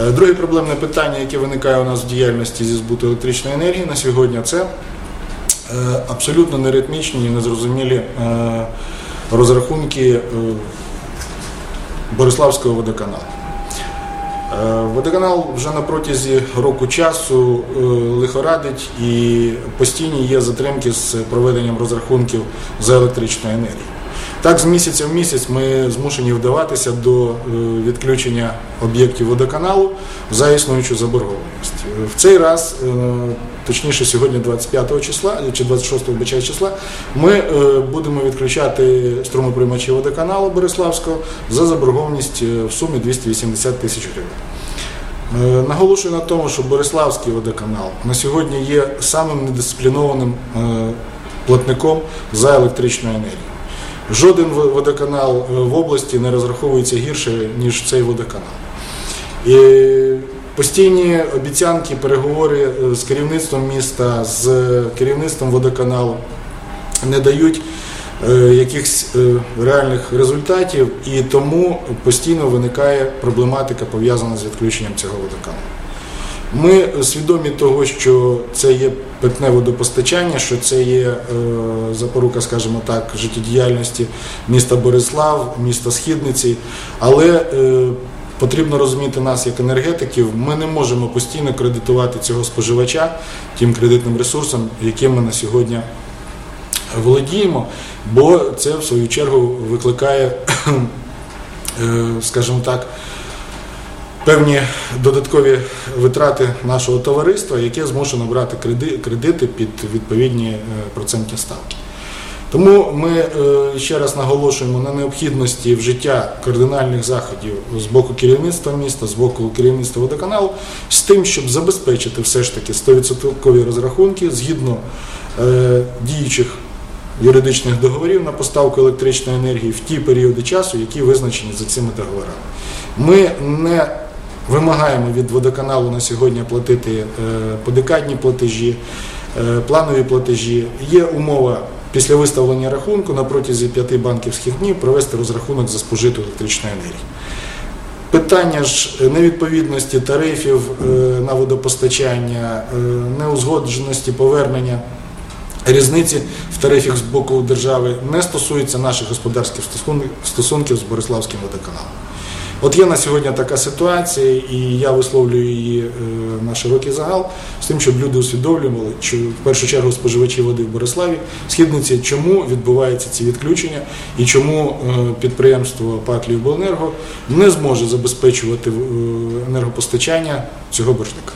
Е, Друге проблемне питання, яке виникає у нас в діяльності зі збуту електричної енергії на сьогодні, це е, абсолютно неритмічні і незрозумілі е, розрахунки Бориславського водоканалу. Водоканал вже на протязі року часу лихорадить і постійні є затримки з проведенням розрахунків за електричну енергію. Так, з місяця в місяць ми змушені вдаватися до е, відключення об'єктів водоканалу за існуючу заборгованість. Е, В цей раз, е, точніше сьогодні 25 числа чи 26 вибачаю, числа, ми будемо відключати струмоприймачі водоканалу Бориславського за заборгованість в сумі 280 тисяч гривень. Наголошую на тому, що Бориславський водоканал на сьогодні є самим недисциплінованим платником за електричну енергію. Жоден водоканал е, в області не розраховується гірше, ніж цей водоканал. І постійні обіцянки, переговори е, з керівництвом міста, з керівництвом водоканалу не дають е, якихось реальних результатів, і тому постійно виникає проблематика пов'язана з відключенням цього водоканалу. Ми свідомі того, що це є питне водопостачання, що це є е, запорука, скажімо так, життєдіяльності міста Борислав, міста Східниці, але е, потрібно розуміти нас як енергетиків. Ми не можемо постійно кредитувати цього споживача тим кредитним ресурсом, яким ми на сьогодні володіємо, бо це в свою чергу викликає, е, скажімо так, певні додаткові витрати нашого товариства, яке змушено брати кредити під відповідні е, процентні ставки. Тому ми е, ще раз наголошуємо на необхідності вжиття кардинальних заходів з боку керівництва міста, з боку керівництва водоканалу, з тим, щоб забезпечити все ж таки 100% розрахунки згідно е, діючих юридичних договорів на поставку електричної енергії в ті періоди часу, які визначені за цими договорами. Ми не вимагаємо від водоканалу на сьогодні платити е, подекадні платежі, е, планові платежі. Є умова після виставлення рахунку на протязі п'яти банківських днів провести розрахунок за спожиту електричну енергію. Питання ж невідповідності тарифів е, на водопостачання, неузгодженості повернення різниці в тарифах з боку держави не стосується наших господарських стосунків з Бориславським водоканалом. От є на сьогодні така ситуація, і я висловлюю її е, на широкий загал з тим, щоб люди усвідомлювали, що в першу чергу споживачі води в Бориславі, східниці, чому відбуваються ці відключення і чому е, підприємство ПАК «Львівобленерго» не зможе забезпечувати е, енергопостачання цього боржника.